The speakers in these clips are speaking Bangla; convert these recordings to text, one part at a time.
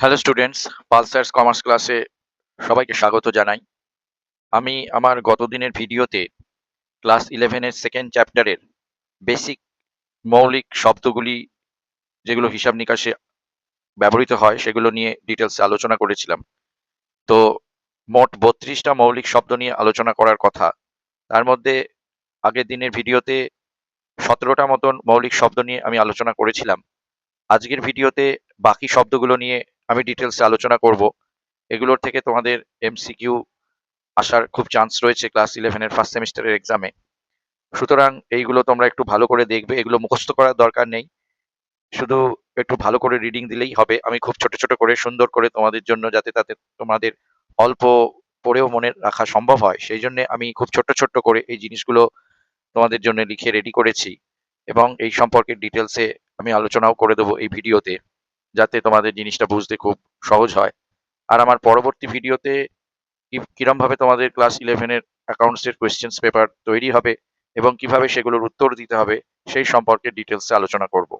হ্যালো স্টুডেন্টস পালসার্স কমার্স ক্লাসে সবাইকে স্বাগত জানাই। আমি আমার গত দিনের ভিডিওতে ক্লাস ইলেভেনের সেকেন্ড চ্যাপ্টারের বেসিক মৌলিক শব্দগুলি যেগুলো হিসাব নিকাশে ব্যবহৃত হয় সেগুলো নিয়ে ডিটেলসে আলোচনা করেছিলাম। তো মোট বত্রিশটা মৌলিক শব্দ নিয়ে আলোচনা করার কথা। তার মধ্যে আগের দিনের ভিডিওতে সতেরোটা মতন মৌলিক শব্দ নিয়ে আমি আলোচনা করেছিলাম। আজকের ভিডিওতে বাকি শব্দগুলো নিয়ে আমি ডিটেলসে আলোচনা করব। এগুলোর থেকে তোমাদের এমসিকিউ আসার খুব চান্স রয়েছে ক্লাস ইলেভেনের ফার্স্ট সেমিস্টারের এক্সামে সুতরাং এইগুলো তোমরা একটু ভালো করে দেখবে। এগুলো মুখস্থ করার দরকার নেই। শুধু একটু ভালো করে রিডিং দিলেই হবে। আমি খুব ছোট ছোট করে, সুন্দর করে তোমাদের জন্য যাতে তাতে তোমাদের অল্প পড়েও মনে রাখা সম্ভব হয়। সেই জন্য আমি খুব ছোট্ট ছোট্ট করে এই জিনিসগুলো তোমাদের জন্য লিখে রেডি করেছি। এবং এই সম্পর্কে ডিটেলসে আমি আলোচনাও করে দেবো এই ভিডিওতে, যাতে তোমাদের জিনিসটা বুঝতে খুব সহজ হয়। আর আমার পরবর্তী ভিডিওতে কিরমভাবে তোমাদের ক্লাস ইলেভেনের অ্যাকাউন্টসের কোয়েশ্চেন্স পেপার তৈরি হবে এবং কীভাবে সেগুলোর উত্তর দিতে হবে, সেই সম্পর্কে ডিটেলসে আলোচনা করব।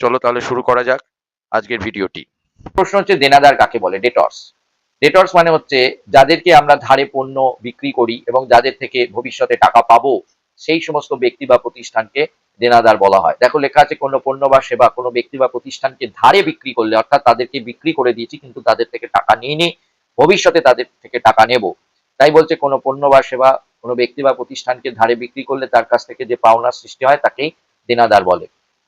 চলো তাহলে শুরু করা যাক আজকের ভিডিওটি। প্রশ্ন হচ্ছে, দেনাদার কাকে বলে? ডেটর্স ডেটর্স মানে হচ্ছে, যাদেরকে আমরা ধারে পণ্য বিক্রি করি এবং যাদের থেকে ভবিষ্যতে টাকা পাবো সেই সমস্ত ব্যক্তি বা প্রতিষ্ঠানকে দেনাদার বলা হয়। দেখো, লেখা আছে, কোনো পণ্য বা সেবা কোনো ব্যক্তি বা প্রতিষ্ঠানকে ধারে বিক্রি করলে, অর্থাৎ তাদেরকে বিক্রি করে দিয়েছি, কিন্তু তাদের থেকে টাকা নিয়ে নি ভবিষ্যতে তাদের থেকে টাকা নেব। তাই বলছে, কোনো পণ্য বা সেবা কোনো ব্যক্তি বা প্রতিষ্ঠানকে ধারে বিক্রি করলে তার কাছ থেকে যে পাওনা সৃষ্টি হয়, তাকেই দেনাদার বলে।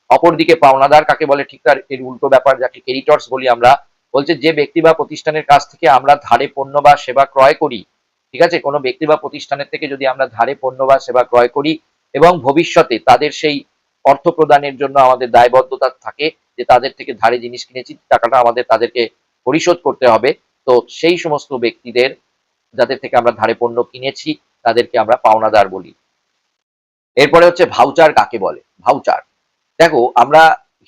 অপরদিকে পাওনাদার কাকে বলে? ঠিক তার, এর উল্টো ব্যাপার, যাকে ক্রেডিটর্স বলি আমরা। বলছে, যে ব্যক্তি বা প্রতিষ্ঠানের কাছ থেকে আমরা ধারে পণ্য বা সেবা ক্রয় করি ঠিক আছে? কোনো ব্যক্তি বা প্রতিষ্ঠানের থেকে যদি আমরা ধারে পণ্য বা সেবা ক্রয় করি এবং ভবিষ্যতে তাদের সেই অর্থ প্রদানের জন্য আমাদের দায়বদ্ধতা থাকে যে তাদের থেকে ধারে জিনিস কিনেছি, টাকাটা আমাদের তাদেরকে পরিশোধ করতে হবে, তো সেই সমস্ত ব্যক্তিদের যাদের থেকে আমরা ধারে পণ্য কিনেছি, তাদেরকে আমরা পাওনাদার বলি। এরপরে হচ্ছে ভাউচার কাকে বলে? ভাউচার দেখো, আমরা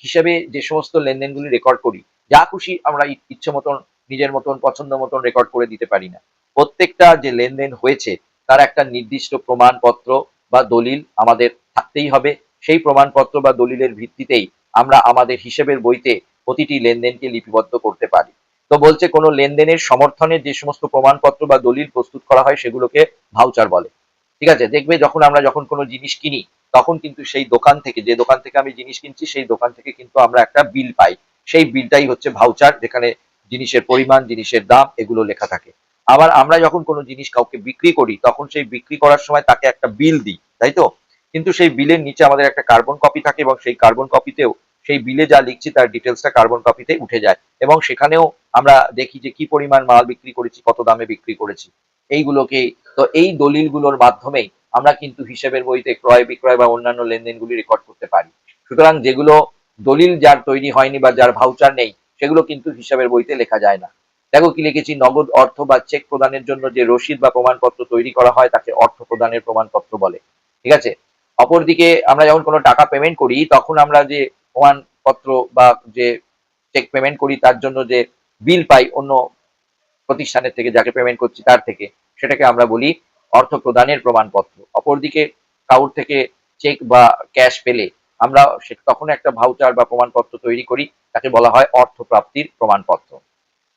হিসেবে যে সমস্ত লেনদেনগুলি রেকর্ড করি, যা খুশি আমরা ইচ্ছে মতন, নিজের মতন, পছন্দ মতন রেকর্ড করে দিতে পারি না। প্রত্যেকটা যে লেনদেন হয়েছে, তার একটা নির্দিষ্ট প্রমাণপত্র বা দলিল আমাদের থাকতেই হবে। সেই প্রমাণপত্র বা দলিলের ভিত্তিতেই আমরা আমাদের হিসেবের বইতে প্রতিটি লেনদেনকে লিপিবদ্ধ করতে পারি। তো বলছে, কোনো লেনদেনের সমর্থনে যে সমস্ত প্রমাণপত্র বা দলিল প্রস্তুত করা হয়, সেগুলোকে ভাউচার বলে। ঠিক আছে, দেখবে যখন আমরা যখন কোনো জিনিস কিনি, তখন কিন্তু সেই দোকান থেকে, যে দোকান থেকে আমি জিনিস কিনছি, সেই দোকান থেকে কিন্তু আমরা একটা বিল পাই। সেই বিলটাই হচ্ছে ভাউচার, যেখানে জিনিসের পরিমাণ, জিনিসের দাম, এগুলো লেখা থাকে। আবার আমরা যখন কোনো জিনিস কাউকে বিক্রি করি, তখন সেই বিক্রি করার সময় তাকে একটা বিল দিই, তাই তো? কিন্তু সেই বিলের নিচে আমাদের একটা কার্বন কপি থাকে এবং সেই কার্বন কপিতেও সেই বিলে যা লিখছি তার ডিটেলসটা কার্বন কপিতে উঠে যায় এবং সেখানেও আমরা দেখি যে কি পরিমাণ মাল বিক্রি করেছি, কত দামে বিক্রি করেছি। এইগুলোকে, তো এই দলিলগুলোর মাধ্যমেই আমরা কিন্তু হিসেবের বইতে ক্রয় বিক্রয় বা অন্যান্য লেনদেনগুলি রেকর্ড করতে পারি। সুতরাং যেগুলো দলিল যার তৈরি হয়নি বা যার ভাউচার নেই, সেগুলো কিন্তু হিসাবের বইতে লেখা যায় না। দেখো কি লিখেছি, নগদ অর্থ বা চেক প্রদানের জন্য যে রসিদ বা প্রমাণপত্র তৈরি করা হয় তাকে অর্থ প্রদানের প্রমাণপত্র বলে, ঠিক আছে? অপরদিকে আমরা যখন কোনো টাকা পেমেন্ট করি, তখন আমরা যে প্রমাণপত্র বা যে চেক পেমেন্ট করি, তার জন্য যে বিল পাই অন্য প্রতিষ্ঠানের থেকে যাকে পেমেন্ট করছি তার থেকে, সেটাকে আমরা বলি অর্থ প্রদানের প্রমাণপত্র। অপরদিকে কাউর থেকে চেক বা ক্যাশ পেলে আমরা তখন একটা ভাউচার বা প্রমাণপত্র তৈরি করি, তাকে বলা হয় অর্থ প্রাপ্তির প্রমাণপত্র।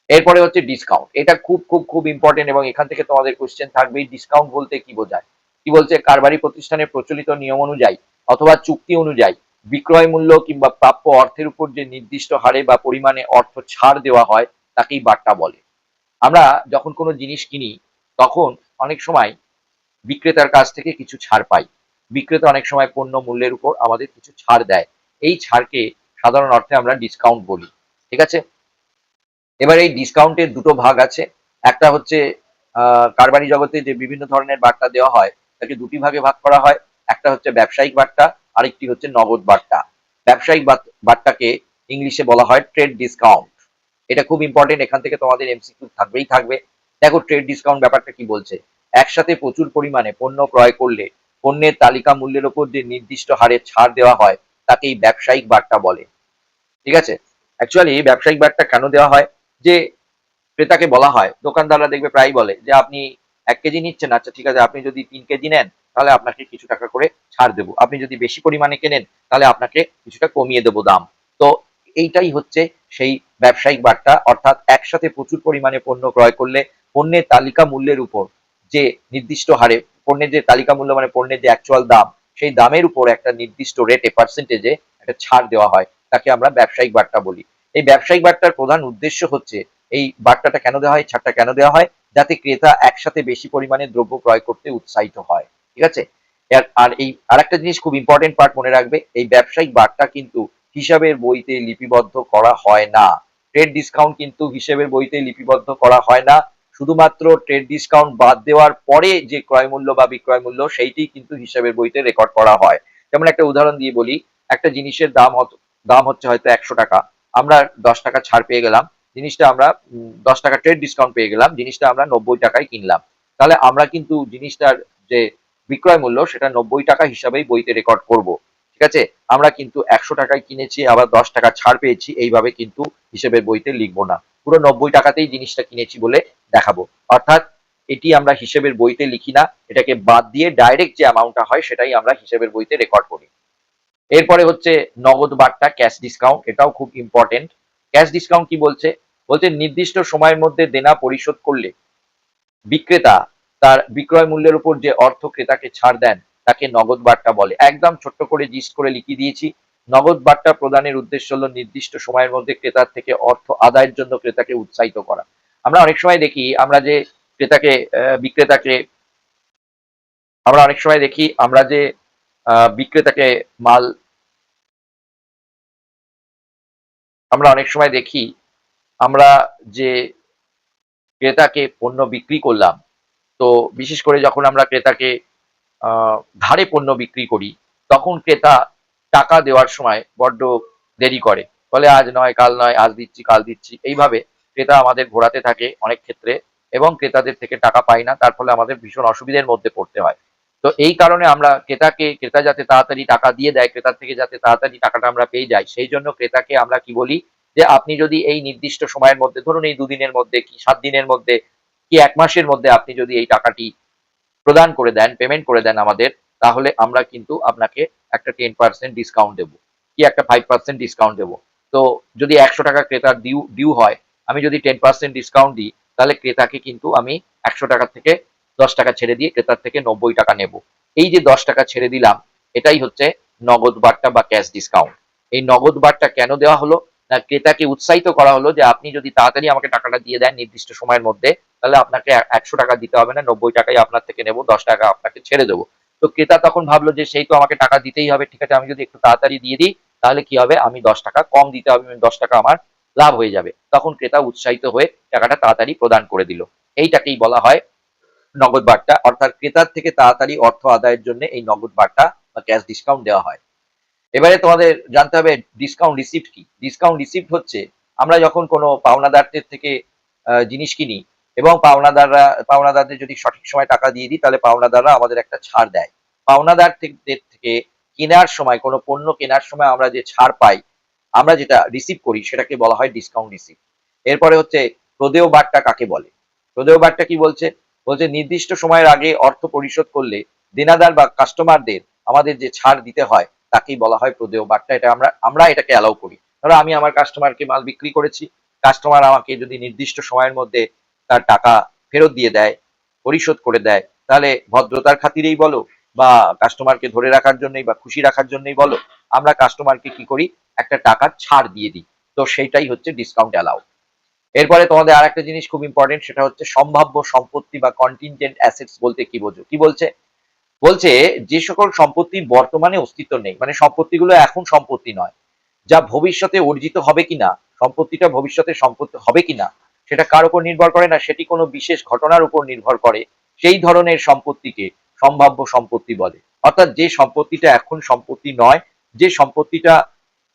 এরপরে হচ্ছে ডিসকাউন্ট এটা খুব খুব খুব ইম্পর্টেন্ট এবং এখান থেকে তোমাদের কোশ্চেন থাকবে ডিসকাউন্ট বলতে কি বোঝায়? কি বলছে? কারবারি প্রতিষ্ঠানের প্রচলিত নিয়ম অনুযায়ী অথবা চুক্তি অনুযায়ী বিক্রয় মূল্য কিংবা প্রাপ্য অর্থের উপর যে নির্দিষ্ট হারে বা পরিমাণে অর্থ ছাড় দেওয়া হয়, তাকেই বার্তা বলে। আমরা যখন কোনো জিনিস কিনি, তখন অনেক সময় বিক্রেতার কাছ থেকে কিছু ছাড় পাই। বিক্রেতা অনেক সময় পণ্য মূল্যের উপর আমাদের কিছু ছাড় দেয়। এই ছাড়কে সাধারণ অর্থে আমরা ডিসকাউন্ট বলি। ঠিক আছে? এবার এই ডিসকাউন্টের দুটো ভাগ আছে। একটা হচ্ছে কারবারি জগতে যে বিভিন্ন ধরনের বার্তা দেওয়া হয়, তাকে দুটি ভাগে ভাগ করা হয়। একটা হচ্ছে ব্যবসায়িক বার্তা, আরেকটি হচ্ছে নগদ বার্তা। ব্যবসায়িক বার্তাকে ইংলিশে বলা হয় ট্রেড ডিসকাউন্ট এটা খুব ইম্পর্টেন্ট এখান থেকে তোমাদের এমসিকিউ থাকবেই থাকবে। দেখো ট্রেড ডিসকাউন্ট ব্যাপারটা কি বলছে? একসাথে প্রচুর পরিমাণে পণ্য ক্রয় করলে পণ্যের তালিকা মূল্যের উপর যে নির্দিষ্ট হারে ছাড় দেওয়া হয় তাকেই ব্যবসায়িক বার্তা বলে। ঠিক আছে? অ্যাকচুয়ালি ব্যবসায়িক বার্তা কেন দেওয়া হয়? যে ক্রেতাকে বলা হয়, দোকানদাররা দেখবে প্রায় বলে যে, আপনি এক কেজি নিচ্ছেন আচ্ছা ঠিক আছে, আপনি যদি তিন কেজি নেন, তাহলে আপনাকে কিছু টাকা করে ছাড় দেবো। আপনি যদি বেশি পরিমাণে কেনেন, তাহলে আপনাকে কিছুটা কমিয়ে দেবো দাম। তো এইটাই হচ্ছে সেই ব্যবসায়িক বার্তা। অর্থাৎ একসাথে প্রচুর পরিমাণে পণ্য ক্রয় করলে পণ্যের তালিকা মূল্যের উপর যে নির্দিষ্ট হারে, পণ্যের যে তালিকা মূল্য মানে পণ্যের যে অ্যাকচুয়াল দাম, সেই দামের উপর একটা নির্দিষ্ট রেটে পার্সেন্টেজে একটা ছাড় দেওয়া হয়। তাকে আমরা ব্যবসায়িক বার্তা বলি। এই ব্যবসায়িক বার্তার প্রধান উদ্দেশ্য হচ্ছে এই বার্তাটা কেন দেওয়া হয় ছাড়টা কেন দেওয়া হয়? যাতে ক্রেতা একসাথে বেশি পরিমাণে দ্রব্য ক্রয় করতে উৎসাহিত হয়। ঠিক আছে? আর- এই, আরেকটা জিনিস খুব ইম্পর্টেন্ট পার্ট মনে রাখবে, এই ব্যবসায়িক বার্তা কিন্তু হিসাবের বইতে লিপিবদ্ধ করা হয় না। ট্রেড ডিসকাউন্ট কিন্তু হিসেবের বইতে লিপিবদ্ধ করা হয় না। শুধুমাত্র ট্রেড ডিসকাউন্ট বাদ দেওয়ার পরে যে ক্রয় মূল্য বা বিক্রয় মূল্য, সেইটি কিন্তু হিসাবের বইতে রেকর্ড করা হয়। যেমন একটা উদাহরণ দিয়ে বলি, একটা জিনিসের দাম দাম হচ্ছে হয়তো একশো টাকা। আমরা দশ টাকা ছাড় পেয়ে গেলাম, জিনিসটা আমরা দশ টাকা ট্রেড ডিসকাউন্ট পেয়ে গেলাম, জিনিসটা আমরা নব্বই টাকায় কিনলাম। তাহলে আমরা কিন্তু জিনিসটার যে বিক্রয় মূল্য, সেটা নব্বই টাকা হিসাবেই বইতে রেকর্ড করব, ঠিক আছে? আমরা কিন্তু একশো টাকায় কিনেছি, আবার দশ টাকা ছাড় পেয়েছি, এইভাবে কিন্তু হিসেবের বইতে লিখব না। পুরো নব্বই টাকাতেই জিনিসটা কিনেছি বলে দেখাবো। অর্থাৎ এটি আমরা হিসেবের বইতে লিখি না, এটাকে বাদ দিয়ে ডাইরেক্ট যে অ্যামাউন্টটা হয়, সেটাই আমরা হিসেবের বইতে রেকর্ড করি। এরপরে হচ্ছে নগদ বার্তা ক্যাশ ডিসকাউন্ট এটাও খুব ইম্পর্টেন্ট ক্যাশ ডিসকাউন্ট কি বলছে? বলছে নির্দিষ্ট সময়ের মধ্যে দেনা পরিশোধ করলে বিক্রেতা তার বিক্রয় মূল্যের উপর যে অর্থ ক্রেতাকে ছাড় দেন, তাকে নগদ বার্তা বলে। একদম ছোট্ট করে জিস্ট করে লিখিয়ে দিয়েছি। নগদ বার্তা প্রদানের উদ্দেশ্য হলো নির্দিষ্ট সময়ের মধ্যে ক্রেতার থেকে অর্থ আদায়ের জন্য ক্রেতাকে উৎসাহিত করা। আমরা অনেক সময় দেখি, আমরা যে ক্রেতাকে বিক্রেতাকে, আমরা অনেক সময় দেখি, আমরা যে বিক্রেতাকে মাল আমরা অনেক সময় দেখি, আমরা যে ক্রেতাকে পণ্য বিক্রি করলাম, তো বিশেষ করে যখন আমরা ক্রেতাকে ধারে পণ্য বিক্রি করি, তখন ক্রেতা টাকা দেওয়ার সময় বড্ড দেরি করে। বলে, আজ নয়, কাল নয়, আজ দিচ্ছি, কাল দিচ্ছি। এইভাবে ক্রেতা আমাদের ঘোরাতে থাকে অনেক ক্ষেত্রে এবং ক্রেতাদের থেকে টাকা পাই না, তার ফলে আমাদের ভীষণ অসুবিধার মধ্যে পড়তে হয়। তো এই কারণে আমরা ক্রেতাকে, ক্রেতা যাতে তাড়াতাড়ি টাকা দিয়ে দেয় ক্রেতার থেকে যাতে তাড়াতাড়ি টাকাটা আমরা পেয়ে যাই, সেই জন্য ক্রেতাকে আমরা কি বলি যে, আপনি যদি এই নির্দিষ্ট সময়ের মধ্যে, ধরুন এই দুদিনের মধ্যে কি, সাত দিনের মধ্যে কি এক মাসের মধ্যে আপনি যদি এই টাকাটি প্রদান করে দেন পেমেন্ট করে দেন আমাদের, তাহলে আমরা কিন্তু আপনাকে একটা টেন পার্সেন্ট ডিসকাউন্ট দেবো। কি একটা ফাইভ পার্সেন্ট ডিসকাউন্ট দেবো? তো যদি একশো টাকা ক্রেতার ডিউ ডিউ হয়, আমি যদি টেন পার্সেন্ট ডিসকাউন্ট দিই, তাহলে ক্রেতাকে কিন্তু আমি একশো টাকা থেকে দশ টাকা ছেড়ে দিয়ে ক্রেতার থেকে নব্বই টাকা নেব। এই যে দশ টাকা ছেড়ে দিলাম, এটাই হচ্ছে নগদ বার্তা বা ক্যাশ ডিসকাউন্ট এই নগদ বার্তা কেন দেওয়া হলো? না, ক্রেতাকে উৎসাহিত করা হলো যে আপনি যদি তাড়াতাড়ি আমাকে টাকাটা দিয়ে দেন নির্দিষ্ট সময়ের মধ্যে, তাহলে আপনাকে একশো টাকা দিতে হবে না, নব্বই টাকাই আপনার থেকে নেব, দশ টাকা আপনাকে ছেড়ে দেবো। তো ক্রেতা তখন ভাবলো যে সেই তো আমাকে টাকা দিতেই হবে, ঠিক আছে, আমি যদি একটু তাড়াতাড়ি দিয়ে দিই, তাহলে কি হবে? আমি দশ টাকা কম দিতে হবে আমি দশ টাকা আমার লাভ হয়ে যাবে। তখন ক্রেতা উৎসাহিত হয়ে টাকাটা তাড়াতাড়ি প্রদান করে দিল। এইটাকেই বলা হয় নগদ বার্তা অর্থাৎ ক্রেতার থেকে তাড়াতাড়ি অর্থ আদায়ের জন্য এই নগদ বার্তা বা ক্যাশ ডিসকাউন্ট দেওয়া হয়। এবারে তোমাদের জানতে হবে ডিসকাউন্ট রিসিপ্ট কি? ডিসকাউন্ট রিসিপ্ট হচ্ছে, আমরা যখন কোনো পাওনাদারদের থেকে জিনিস কিনি এবং পাওনাদাররা, পাওনাদারদের যদি সঠিক সময় টাকা দিয়ে দিই, তাহলে পাওনাদাররা আমাদের একটা ছাড় দেয়। পাওনাদার থেকে কেনার সময়, কোনো পণ্য কেনার সময় আমরা যে ছাড় পাই, আমরা যেটা রিসিভ করি, সেটাকে বলা হয় ডিসকাউন্ট রিসিভ এরপরে হচ্ছে প্রদেয় বার্তা কাকে বলে? প্রদেয় বার্তা কি বলছে? বলছে, নির্দিষ্ট সময়ের আগে অর্থ পরিশোধ করলে দেনাদার বা কাস্টমারদের আমাদের যে ছাড় দিতে হয়, তাকেই বলা হয় প্রদেয় বার্তা। এটা আমরা আমরা এটাকে অ্যালাউ করি। ধরো, আমি আমার কাস্টমারকে মাল বিক্রি করেছি। কাস্টমার আমাকে যদি নির্দিষ্ট সময়ের মধ্যে তার টাকা ফেরত দিয়ে দেয়, পরিশোধ করে দেয়, তাহলে ভদ্রতার খাতিরেই বলো বা কাস্টমারকে ধরে রাখার জন্যই বা খুশি রাখার জন্যই বলো, আমরা কাস্টমারকে কি করি? একটা টাকার ছাড় দিয়ে দিই। তো সেইটাই হচ্ছে ডিসকাউন্ট অ্যালাউ এরপরে তোমাদের আর একটা জিনিস খুব ইম্পর্টেন্ট সেটা হচ্ছে সম্ভাব্য সম্পত্তি বা কন্টিনজেন্ট অ্যাসেটস বলতে কি বোঝো? কি বলছে? বলছে যে সকল সম্পত্তি বর্তমানে অস্তিত্ব নেই মানে সম্পত্তিগুলো এখন সম্পত্তি নয়, যা ভবিষ্যতে অর্জিত হবে কিনা, সম্পত্তিটা ভবিষ্যতে সম্পত্তি হবে কিনা, সেটা কার উপর নির্ভর করে না, সেটি কোনো বিশেষ ঘটনার উপর নির্ভর করে, সেই ধরনের সম্পত্তিকে সম্ভাব্য সম্পত্তি বলে। অর্থাৎ যে সম্পত্তিটা এখন সম্পত্তি নয়, যে সম্পত্তিটা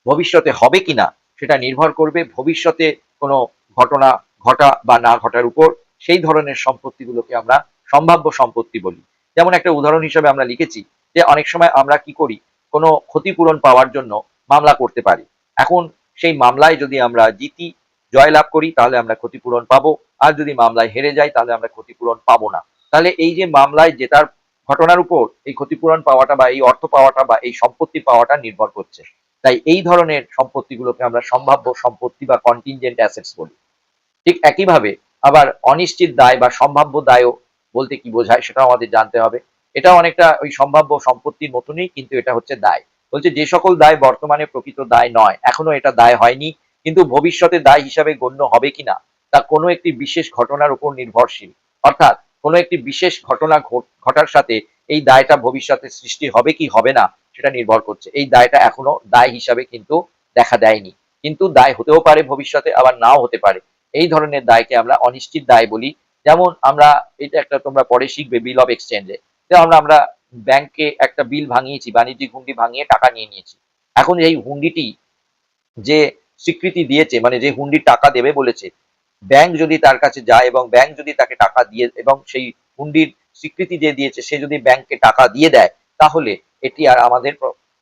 ভবিষ্যতে হবে কিনা, সেটা নির্ভর করবে ভবিষ্যতে কোনো ঘটনা ঘটা বা না ঘটার উপর সেই ধরনের সম্পত্তিগুলোকে আমরা সম্ভাব্য সম্পত্তি বলি। যেমন একটা উদাহরণ হিসেবে আমরা লিখেছি যে অনেক সময় আমরা কি করি, কোনো ক্ষতিপূরণ পাওয়ার জন্য মামলা করতে পারি। এখন সেই মামলায় যদি আমরা জিতি, জয়লাভ করি, তাহলে আমরা ক্ষতিপূরণ পাবো। আর যদি মামলায় হেরে যাই, তাহলে আমরা ক্ষতিপূরণ পাবো না। তাহলে এই যে মামলায় জেতার ঘটনার উপর এই ক্ষতিপূরণ পাওয়াটা বা এই অর্থ পাওয়াটা বা এই সম্পত্তি পাওয়াটা নির্ভর করছে। তাই এই ধরনের সম্পত্তিগুলোকে আমরা সম্ভাব্য সম্পত্তি বা কন্টিনজেন্ট অ্যাসেটস বলি। ঠিক একইভাবে আবার অনিশ্চিত দায় বা সম্ভাব্য দায়ও বলতে কি বোঝায় সেটাও আমাদের জানতে হবে। এটা অনেকটা ওই সম্ভাব্য সম্পত্তির মতনই, কিন্তু এটা হচ্ছে দায়। বলছে যে সকল দায় বর্তমানে প্রকৃত দায় নয়, এখনও এটা দায় হয়নি, কিন্তু ভবিষ্যতে দায় হিসাবে গণ্য হবে কিনা, তা কোনো একটি বিশেষ ঘটনার উপর নির্ভরশীল। অর্থাৎ কোনো একটি বিশেষ ঘটনা ঘট- ঘটার সাথে এই দায়টা ভবিষ্যতে সৃষ্টি হবে কি হবে না সেটা নির্ভর করছে। এই দায়টা এখনও দায় হিসাবে কিন্তু দেখা দেয়নি। কিন্তু দায় হতেও পারে ভবিষ্যতে, আবার নাও হতে পারে। এই ধরনের দায়কে আমরা অনিশ্চিত দায় বলি। যেমন আমরা, এটা একটা তোমরা পরে শিখবে বিল অফ এক্সচেঞ্জে যেমন আমরা ব্যাংকে একটা বিল ভাঙিয়েছি, বাণিজ্যিক হুন্ডি ভাঙিয়ে টাকা নিয়ে নিয়েছি। এখন এই হুন্ডিটি যে স্বীকৃতি দিয়েছে মানে যে হুন্ডির টাকা দেবে বলেছে, ব্যাংক যদি তার কাছে যায় এবং ব্যাংক যদি তাকে টাকা দিয়ে, এবং সেই হুন্ডির স্বীকৃতি যে দিয়েছে, সে যদি ব্যাংককে টাকা দিয়ে দেয়, তাহলে এটি আর আমাদের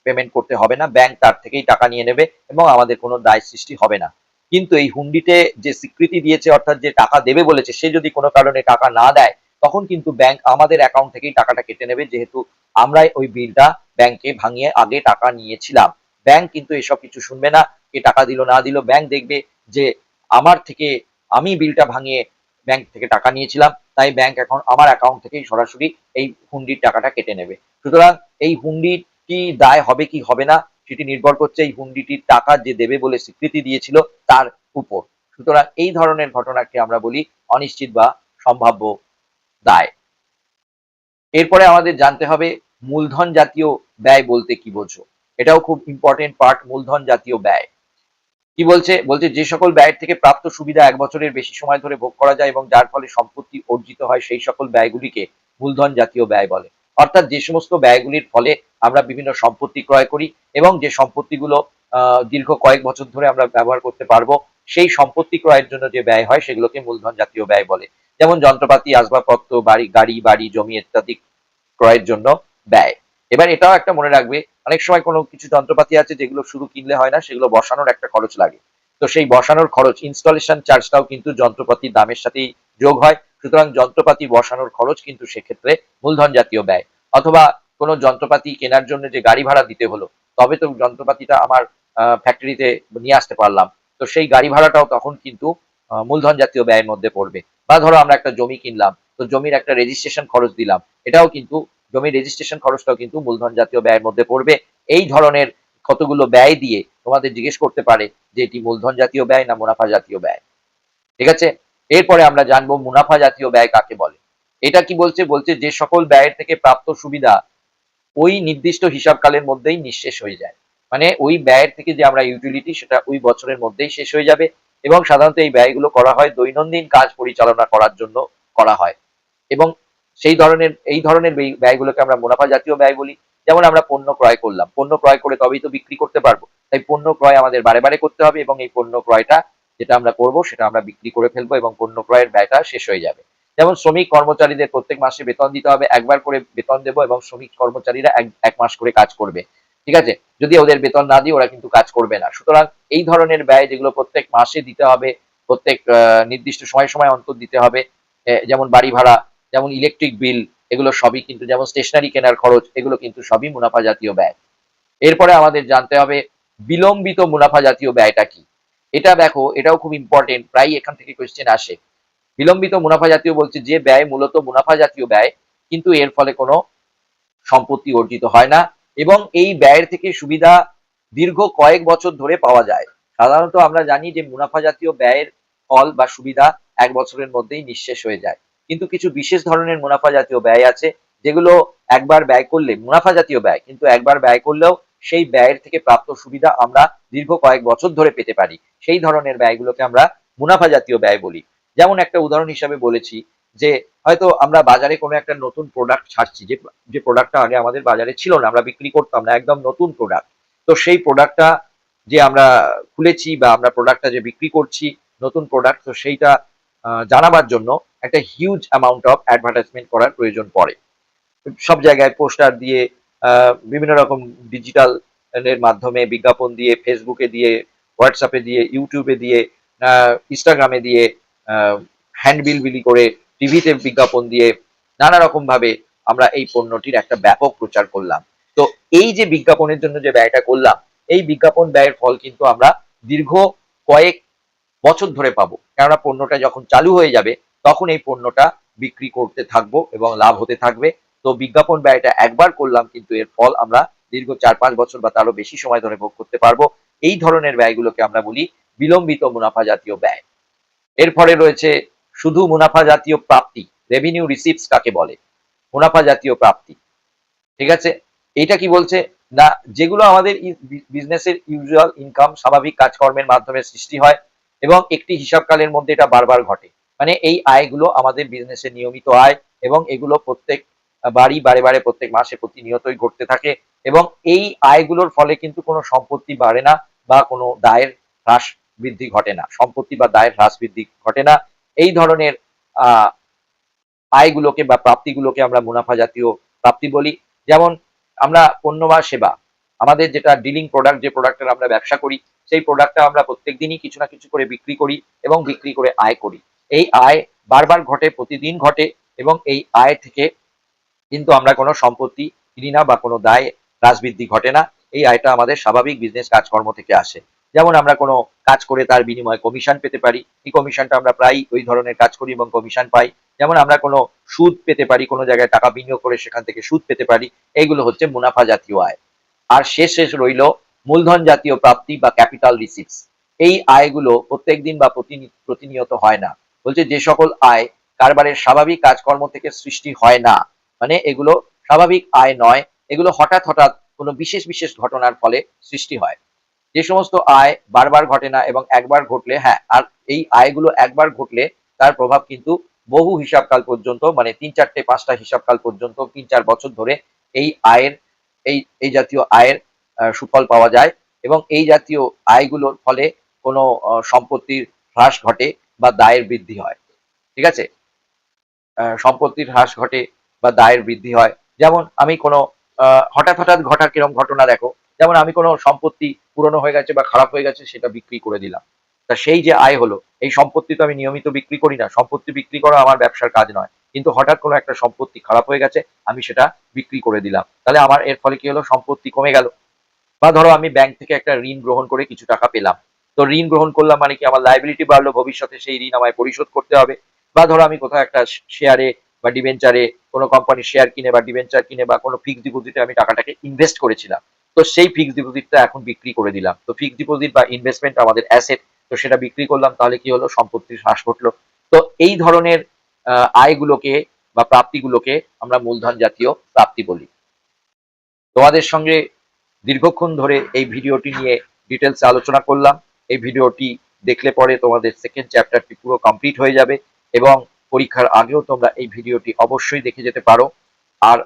পেমেন্ট করতে হবে না। ব্যাংক তার থেকেই টাকা নিয়ে নেবে এবং আমাদের কোনো দায় সৃষ্টি হবে না। কিন্তু এই হুন্ডিতে যে স্বীকৃতি দিয়েছে, অর্থাৎ যে টাকা দেবে বলেছে, সে যদি কোনো কারণে টাকা না দেয়, তখন কিন্তু ব্যাংক আমাদের অ্যাকাউন্ট থেকেই টাকাটা কেটে নেবে। যেহেতু আমরাই ওই বিলটা ব্যাংকে ভাঙিয়ে আগে টাকা নিয়েছিলাম। ব্যাংক কিন্তু এসব কিছু শুনবে না, কে টাকা দিল, না দিল। ব্যাংক দেখবে যে আমার থেকে আমি বিলটা ভাঙিয়ে ব্যাংক থেকে টাকা নিয়েছিলাম। তাই ব্যাংক এখন আমার অ্যাকাউন্ট থেকেই সরাসরি এই হুন্ডির টাকাটা কেটে নেবে। সুতরাং এই হুন্ডিটি দায় হবে কি হবে না, সেটি নির্ভর করছে এই হুন্ডিটির টাকা যে দেবে বলে স্বীকৃতি দিয়েছিল তার উপর। সুতরাং এই ধরনের ঘটনাকে আমরা বলি অনিশ্চিত বা সম্ভাব্য দায়। এরপরে আমাদের জানতে হবে মূলধন জাতীয় ব্যয় বলতে কি বোঝো। এটাও খুব ইম্পর্টেন্ট পার্ট মূলধন জাতীয় ব্যয়। কি বলছে? বলছে যে সকল ব্যয়ের থেকে প্রাপ্ত সুবিধা এক বছরের বেশি সময় ধরে ভোগ করা যায় এবং যার ফলে সম্পত্তি অর্জিত হয় সেই সকল ব্যয়গুলিকে মূলধন জাতীয় ব্যয় বলে। অর্থাৎ যে সমস্ত ব্যয়গুলির ফলে আমরা বিভিন্ন সম্পত্তি ক্রয় করি এবং যে সম্পত্তিগুলো দীর্ঘ কয়েক বছর ধরে আমরা ব্যবহার করতে পারব, সেই সম্পত্তি ক্রয়ের জন্য যে ব্যয় হয় সেগুলোকে মূলধন জাতীয় ব্যয় বলে। যেমন যন্ত্রপাতি, আসবাবপত্র, বাড়ি, গাড়ি, বাড়ি, জমি ইত্যাদি ক্রয়ের জন্য ব্যয়। এবার এটাও একটা মনে রাখবে, অনেক সময় কোনো কিছু যন্ত্রপাতি আছে যেগুলো শুরু কিনলে হয় না, সেগুলো বসানোর একটা খরচ লাগে। তো সেই বসানোর খরচ, ইনস্টলেশন চার্জটাও কিন্তু যন্ত্রপাতির দামের সাথেই যোগ হয়। সুতরাং যন্ত্রপাতি বসানোর খরচ কিন্তু সেক্ষেত্রে মূলধন জাতীয় ব্যয়। অথবা কোনো যন্ত্রপাতি কেনার জন্য যে গাড়ি ভাড়া দিতে হলো, তবে তো যন্ত্রপাতিটা আমার ফ্যাক্টরিতে নিয়ে আসতে পারলাম। তো সেই গাড়ি ভাড়াটাও তখন কিন্তু মূলধন জাতীয় ব্যয়ের মধ্যে পড়বে। বা ধরো আমরা একটা জমি কিনলাম, তো জমির একটা রেজিস্ট্রেশন খরচ দিলাম, এটাও কিন্তু, জমির রেজিস্ট্রেশন খরচটাও কিন্তু মূলধন জাতীয় ব্যয়ের মধ্যে পড়বে। এই ধরনের কতগুলো ব্যয় দিয়ে তোমাদের জিজ্ঞেস করতে পারে যে এটি মূলধন জাতীয় ব্যয় না মুনাফা জাতীয় ব্যয়। ঠিক আছে? এরপরে আমরা জানব মুনাফা জাতীয় ব্যয় কাকে বলে। এটা কি বলছে? বলছে যে সকল ব্যয়ের থেকে প্রাপ্ত সুবিধা ওই নির্দিষ্ট হিসাবকালের মধ্যেই নিঃশেষ হয়ে যায়। মানে ওই ব্যয়ের থেকে যে আমরা ইউটিলিটি সেটা ওই বছরের মধ্যেই শেষ হয়ে যাবে এবং সাধারণত এই ব্যয়গুলো করা হয় দৈনন্দিন কাজ পরিচালনা করার জন্য করা হয়। এবং সেই ধরনের, এই ধরনের ব্যয়- ব্যয়গুলোকে আমরা মুনাফা জাতীয় ব্যয় বলি। যেমন আমরা পণ্য ক্রয় করলাম। পণ্য ক্রয় করে তবেই তো বিক্রি করতে পারব। তাই পণ্য ক্রয় আমাদের বারে বারে করতে হবে এবং এই পণ্য ক্রয়টা যেটা আমরা করব, সেটা আমরা বিক্রি করে ফেলব এবং পণ্য ক্রয়ের ব্যয়টা শেষ হয়ে যাবে। যেমন শ্রমিক কর্মচারীদের প্রত্যেক মাসে বেতন দিতে হবে, একবার করে বেতন দেবো এবং শ্রমিক কর্মচারীরা এক মাস করে কাজ করবে। ঠিক আছে? যদি ওদের বেতন না দিই, ওরা কিন্তু কাজ করবে না। সুতরাং এই ধরনের ব্যয় যেগুলো প্রত্যেক মাসে দিতে হবে, প্রত্যেক নির্দিষ্ট সময় সময় অন্তর দিতে হবে যেমন বাড়ি ভাড়া, যেমন ইলেকট্রিক বিল এগুলো সবই কিন্তু, যেমন স্টেশনারি কেনার খরচ, এগুলো কিন্তু সবই মুনাফা জাতীয় ব্যয়। এরপরে আমাদের জানতে হবে, বিলম্বিত মুনাফা জাতীয় ব্যয়টা কি? এটা দেখো, এটাও খুব ইম্পর্টেন্ট প্রায় এখান থেকে কোয়েশ্চেন আসে। বিলম্বিত মুনাফা জাতীয় বলছে যে ব্যয় মূলত মুনাফা জাতীয় ব্যয়, কিন্তু এর ফলে কোনো সম্পত্তি অর্জিত হয় না এবং এই ব্যয়ের থেকে সুবিধা দীর্ঘ কয়েক বছর ধরে পাওয়া যায়। সাধারণত আমরা জানি যে মুনাফা জাতীয় ব্যয়ের ফল বা সুবিধা এক বছরের মধ্যেই নিঃশেষ হয়ে যায়। কিন্তু কিছু বিশেষ ধরনের মুনাফা জাতীয় ব্যয় আছে, যেগুলো একবার ব্যয় করলে, মুনাফা জাতীয় ব্যয়, কিন্তু একবার ব্যয় করলেও সেই ব্যয়ের থেকে প্রাপ্ত সুবিধা আমরা দীর্ঘ কয়েক বছর ধরে পেতে পারি। সেই ধরনের ব্যয়গুলোকে আমরা মুনাফা জাতীয় ব্যয় বলি। যেমন একটা উদাহরণ হিসাবে বলেছি যে, হয়তো আমরা বাজারে কোনো একটা নতুন প্রোডাক্ট ছাড়ছি, যে যে প্রোডাক্টটা আগে আমাদের বাজারে ছিল না, আমরা বিক্রি করতাম না, একদম নতুন প্রোডাক্ট তো সেই প্রোডাক্টটা যে আমরা খুলেছি বা আমরা প্রোডাক্টটা যে বিক্রি করছি, নতুন প্রোডাক্ট তো সেইটা জানাবার জন্য একটা হিউজ অ্যামাউন্ট অফ অ্যাডভার্টাইজমেন্ট করার প্রয়োজন পড়ে। সব জায়গায় পোস্টার দিয়ে বিভিন্ন রকম ডিজিটাল এর মাধ্যমে বিজ্ঞাপন দিয়ে ফেসবুকে দিয়ে হোয়াটসঅ্যাপে দিয়ে ইউটিউবে দিয়ে ইনস্টাগ্রামে দিয়ে হ্যান্ডবিল বিলি করে টিভিতে বিজ্ঞাপন দিয়ে নানা রকম ভাবে আমরা এই পণ্যটির একটা ব্যাপক প্রচার করলাম। তো এই যে বিজ্ঞাপনের জন্য যে ব্যয়টা করলাম, এই বিজ্ঞাপন ব্যয়ের ফল কিন্তু আমরা দীর্ঘ কয়েক বছর ধরে পাবো। কেননা পণ্যটা যখন চালু হয়ে যাবে, তখন এই পণ্যটা বিক্রি করতে থাকব এবং লাভ হতে থাকবে। তো বিজ্ঞাপন ব্যয়টা একবার করলাম, কিন্তু এর ফল আমরা দীর্ঘ চার পাঁচ বছর বা তারও বেশি সময় ধরে ভোগ করতে পারব। এই ধরনের ব্যয়গুলোকে আমরা বলি বিলম্বিত মুনাফা জাতীয় ব্যয়। এরপরে রয়েছে শুধু মুনাফা জাতীয় প্রাপ্তি রেভিনিউ রিসিপ্টস কাকে বলে? মুনাফা জাতীয় প্রাপ্তি। ঠিক আছে? এটা কি বলছে? না, যেগুলো আমাদের বিজনেসের ইউজুয়াল ইনকাম স্বাভাবিক কাজকর্মের মাধ্যমে সৃষ্টি হয় এবং একটি হিসাবকালের মধ্যে এটা বারবার ঘটে। মানে এই আয়গুলো আমাদের বিজনেসের নিয়মিত আয় এবং এগুলো প্রত্যেক বাড়ি বারে বারে প্রত্যেক মাসে প্রতিনিয়তই ঘটতে থাকে এবং এই আয়গুলোর ফলে কিন্তু কোনো সম্পত্তি বাড়ে না বা কোনো দায়ের হ্রাস বৃদ্ধি ঘটে না। সম্পত্তি বা দায়ের হ্রাস বৃদ্ধি ঘটে না। এই ধরনের আয়গুলোকে বা প্রাপ্তিগুলোকে আমরা মুনাফা জাতীয় প্রাপ্তি বলি। যেমন আমরা পণ্য বা সেবা, আমাদের যেটা ডিলিং প্রোডাক্ট যে প্রোডাক্টের আমরা ব্যবসা করি, সেই প্রোডাক্টটা আমরা প্রত্যেক দিনই কিছু না কিছু করে বিক্রি করি এবং বিক্রি করে আয় করি। এই আয় বারবার ঘটে, প্রতিদিন ঘটে এবং এই আয় থেকে কিন্তু আমরা কোনো সম্পত্তি কিনি না বা কোনো দায় হ্রাস বৃদ্ধি ঘটে না। এই আয়টা আমাদের স্বাভাবিক বিজনেস কাজকর্ম থেকে আসে। যেমন আমরা কোনো কাজ করে তার বিনিময়ে কমিশন পেতে পারি। এই কমিশনটা আমরা প্রায় ওই ধরনের কাজ করি এবং কমিশন পাই। যেমন আমরা কোনো সুদ পেতে পারি, কোনো জায়গায় টাকা বিনিয়োগ করে সেখান থেকে সুদ পেতে পারি। এইগুলো হচ্ছে মুনাফা জাতীয় আয়। আর শেষ শেষ রইল মূলধন জাতীয় প্রাপ্তি বা ক্যাপিটাল রিসিপ্টস এই আয়গুলো প্রত্যেক দিন বা প্রতিনি- প্রতিনিয়ত হয় না। বলছে যে সকল আয় কারবারের স্বাভাবিক কাজকর্ম থেকে সৃষ্টি হয় না। মানে এগুলো স্বাভাবিক আয় নয়, এগুলো হঠাৎ হঠাৎ কোনো বিশেষ বিশেষ ঘটনার ফলে সৃষ্টি হয়। যে সমস্ত আয় বারবার ঘটে না এবং একবার ঘটলে হ্যাঁ আর এই আয়গুলো একবার ঘটলে তার প্রভাব কিন্তু বহু হিসাবকাল পর্যন্ত মানে তিন চারটে, পাঁচটা হিসাবকাল পর্যন্ত, তিন চার বছর ধরে এই আয়ের, এই এই জাতীয় আয়ের সুফল পাওয়া যায় এবং এই জাতীয় আয়গুলোর ফলে কোনো সম্পত্তির হ্রাস ঘটে বা দায়ের বৃদ্ধি হয়। ঠিক আছে? সম্পত্তির হ্রাস ঘটে বা দায়ের বৃদ্ধি হয়। যেমন আমি কোনো হঠাৎ হঠাৎ ঘটা কিরম ঘটনা দেখো, যেমন আমি কোনো সম্পত্তি পুরনো হয়ে গেছে বা খারাপ হয়ে গেছে সেটা বিক্রি করে দিলাম। তা সেই যে আয় হলো, এই সম্পত্তি তো আমি নিয়মিত বিক্রি করি না, সম্পত্তি বিক্রি করা আমার ব্যবসার কাজ নয়। কিন্তু হঠাৎ কোনো একটা সম্পত্তি খারাপ হয়ে গেছে, আমি সেটা বিক্রি করে দিলাম। তাহলে আমার এর ফলে কি হলো? সম্পত্তি কমে গেল। বা ধরো আমি ব্যাংক থেকে একটা ঋণ গ্রহণ করে কিছু টাকা পেলাম। তো ঋণ গ্রহণ করলাম মানে কি আমার লাইবিলিটি বাড়লো, ভবিষ্যতে সেই ঋণ আমায় পরিশোধ করতে হবে। বা ধরো আমি কোথাও একটা শেয়ারে বা ডিবেঞ্চারে কোনো কোম্পানির শেয়ার কিনে বা ডিভেঞ্চার কিনে বা কোনো ফিক্সড ডিপোজিটে আমি টাকাটাকে ইনভেস্ট করেছিলাম। তো সেই ফিক্সড ডিপোজিটটা এখন বিক্রি করে দিলাম। তো ফিক্সড ডিপোজিট বা ইনভেস্টমেন্ট আমাদের অ্যাসেট তো সেটা বিক্রি করলাম, তাহলে কি হলো? সম্পত্তির হ্রাস ঘটলো। তো এই ধরনের আয়গুলোকে বা প্রাপ্তিগুলোকে আমরা মূলধন জাতীয় প্রাপ্তি বলি। তোমাদের সঙ্গে দীর্ঘক্ষণ ধরে এই ভিডিওটি নিয়ে ডিটেলসে আলোচনা করলাম। এই ভিডিওটি দেখলে পরে তোমাদের সেকেন্ড চ্যাপ্টারটি পুরো কমপ্লিট হয়ে যাবে এবং পরীক্ষার আগেও তোমরা এই ভিডিওটি অবশ্যই দেখে যেতে পারো। আর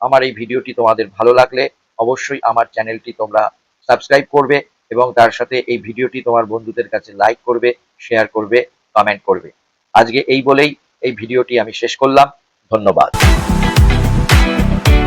আমার এই ভিডিওটি তোমাদের ভালো লাগলে অবশ্যই আমার চ্যানেলটি তোমরা সাবস্ক্রাইব করবে এবং তার সাথে এই ভিডিওটি তোমার বন্ধুদের কাছে লাইক করবে, শেয়ার করবে, কমেন্ট করবে। আজকে এই বলেই এই ভিডিওটি আমি শেষ করলাম। ধন্যবাদ।